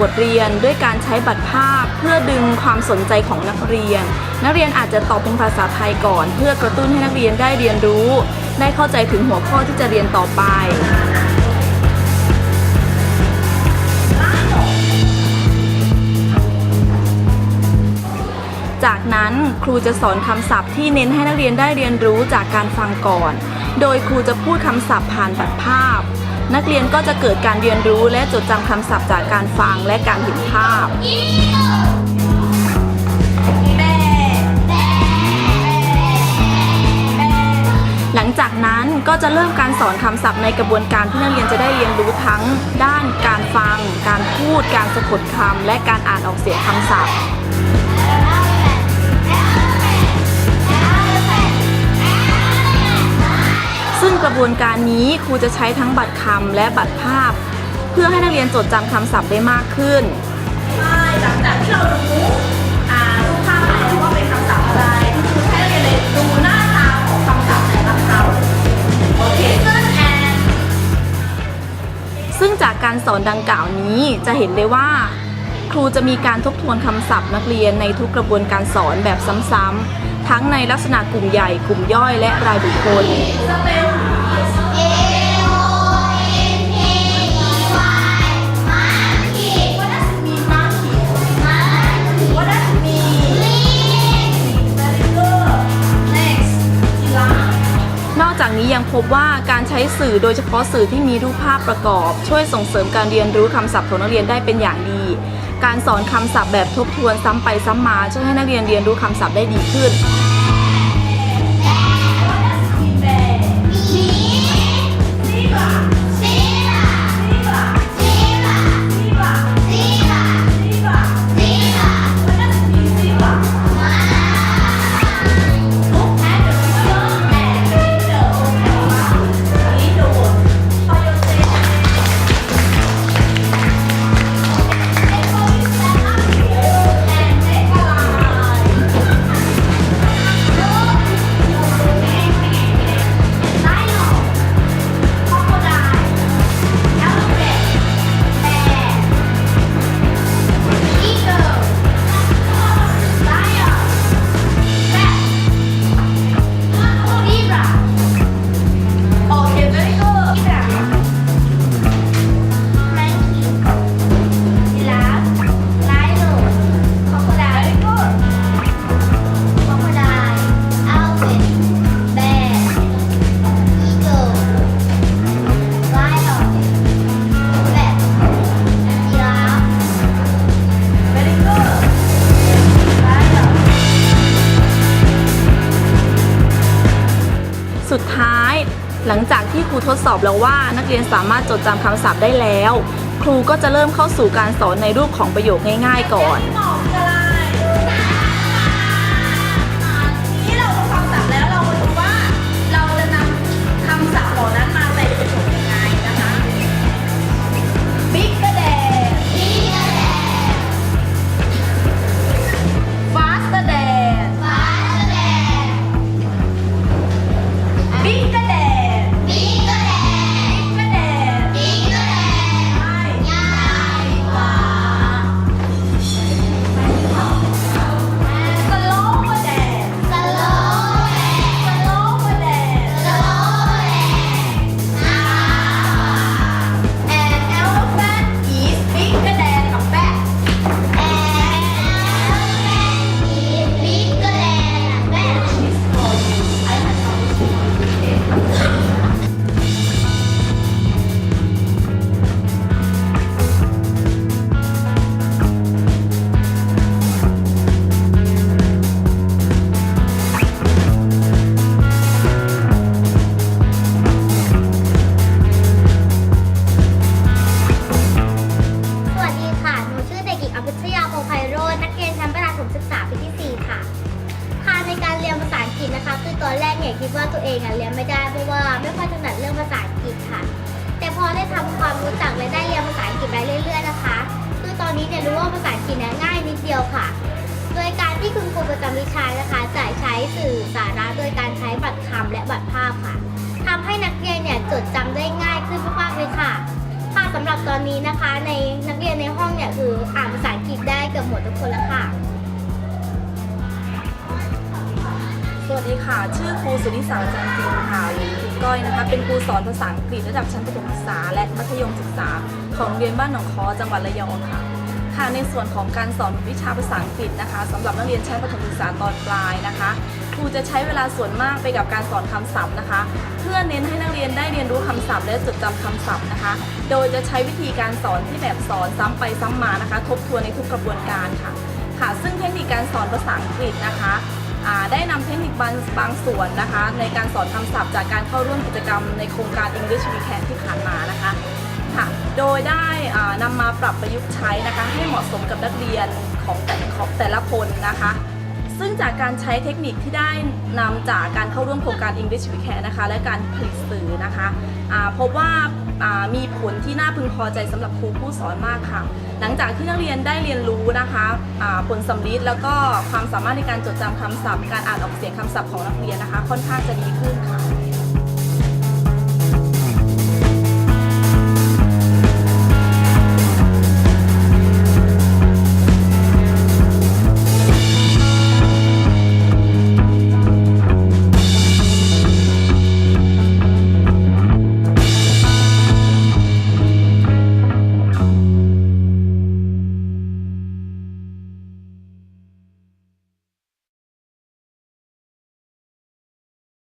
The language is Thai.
บทเรียนด้วยการใช้บัตรภาพ เพื่อดึงความสนใจของนักเรียน นักเรียนอาจจะตอบเป็นภาษาไทยก่อน เพื่อกระตุ้นให้นักเรียนได้เรียนรู้ ได้เข้าใจถึงหัวข้อที่จะเรียนต่อไปจากนั้นครูจะสอนคำศัพท์ที่เน้นให้นักเรียนได้เรียนรู้จากการฟังก่อน โดยครูจะพูดคำศัพท์ผ่านบัตรภาพ นักเรียนก็จะเกิดการเรียนรู้และจดจำคำศัพท์จากการฟังและการเห็นภาพ หลังจากนั้นก็จะเริ่มการสอนคำศัพท์ในกระบวนการที่นักเรียนจะได้เรียนรู้ทั้ง ด้านการฟัง การพูด การสะกดคำและการอ่านออกเสียงคำศัพท์ บวนการนี้ครูจะใช้ทั้งบัตรคำและบัตรภาพ เพื่อให้นักเรียนจดจำคำศัพท์ได้มากขึ้นใช่หลังจากที่เรารู้อ่ารูปภาพแล้วว่าเป็นคำศัพท์อะไรคือให้นักเรียนเลยดูหน้าตาของคำศัพท์แต่ละคำโอเคซึ่งแอนซึ่งจากการสอนดังกล่าวนี้จะเห็นได้ว่า ครูจะมีการทบทวนคำศัพท์นักเรียนในทุกกระบวนการสอนแบบซ้ำๆทั้งในลักษณะกลุ่มใหญ่ กลุ่มย่อยและรายบุคคล บว่าการใช้สื่อโดยเฉพาะสื่อที่มีรูปภาพประกอบ ช่วยส่งเสริมการเรียนรู้คำศัพท์ของนักเรียนได้เป็นอย่างดี การสอนคำศัพท์แบบทบทวนซ้ำไปซ้ำมาช่วยให้นักเรียนเรียนรู้คำศัพท์ได้ดีขึ้น หลังจากที่ครูทดสอบแล้วว่านักเรียนสามารถจดจำคำศัพท์ได้แล้ว ครูก็จะเริ่มเข้าสู่การสอนในรูปของประโยคง่าย ๆ ก่อน ดว่าตัวเองอะเรียนไม่ได้เพราะว่าไม่ค่อยถนัดเรื่องภาษาอังกฤษค่ะ แต่พอได้ทำความรู้จักและได้เรียนภาษาอังกฤษไปเรื่อย ๆ นะคะคือตอนนี้เนี่ยรู้ว่าภาษาอังกฤษเนี่ยง่ายนิดเดียวค่ะ โดยการที่คุณครูประจำวิชานะคะจะใช้สื่อสาระโดยการใช้บัตรคำและบัตรภาพค่ะทำให้นักเรียนเนี่ยจดจำได้ง่ายขึ้นมากๆเลยค่ะค่ะสำหรับตอนนี้นะคะในนักเรียนในห้องเนี่ยคืออ่านภาษาอังกฤษได้เกือบหมดทุกคนแล้วค่ะ วัสดีค่ะ ชื่อครูสุนิสาจันทร์จิงค่ะหรือครูก้อยนะคะ เป็นครูสอนภาษาอังกฤษระดับชั้นประถมศึกษา และมัธยมศึกษา ของโรงเรียนบ้านหนองคอจังหวัดระยองค่ะ ค่ะ ในส่วนของการสอนวิชาภาษาอังกฤษนะคะสำหรับนักเรียนชั้นประถมศึกษาตอนปลายนะคะ ครูจะใช้เวลาส่วนมากไปกับการสอนคำศัพท์นะคะ เพื่อเน้นให้นักเรียนได้เรียนรู้คำศัพท์ และจดจำคำศัพท์นะคะ โดยจะใช้วิธีการสอนที่แบบสอนซ้ำไปซ้ำมานะคะ ทบทวนในทุกกระบวนการค่ะ ค่ะ ซึ่งเทคนิคการสอนภาษาอังกฤษนะคะ ได้นำเทคนิคบางบางส่วนนะคะ ในการสอนคำศัพท์จากการเข้าร่วมกิจกรรมในโครงการ English Weekend ที่ผ่านมานะคะค่ะโดยได้อ่านำมาปรับประยุกต์ใช้นะคะ ให้เหมาะสมกับนักเรียนของแต่ของแต่ละคนนะคะ ซึ่งจากการใช้เทคนิคที่ได้นำจากการเข้าร่วมโครงการ English Weekend นะคะ และการผลิตสื่อนะคะอ่าพบว่า มีผลที่น่าพึงพอใจสำหรับครูผู้สอนมากค่ะ หลังจากที่นักเรียนได้เรียนรู้นะคะอ่าผลสำลิดแล้วก็ความสามารถในการจดจำคำศัพท์ การอ่านออกเสียงคำศัพท์ของนักเรียนนะคะ ค่อนข้างจะดีขึ้นค่ะ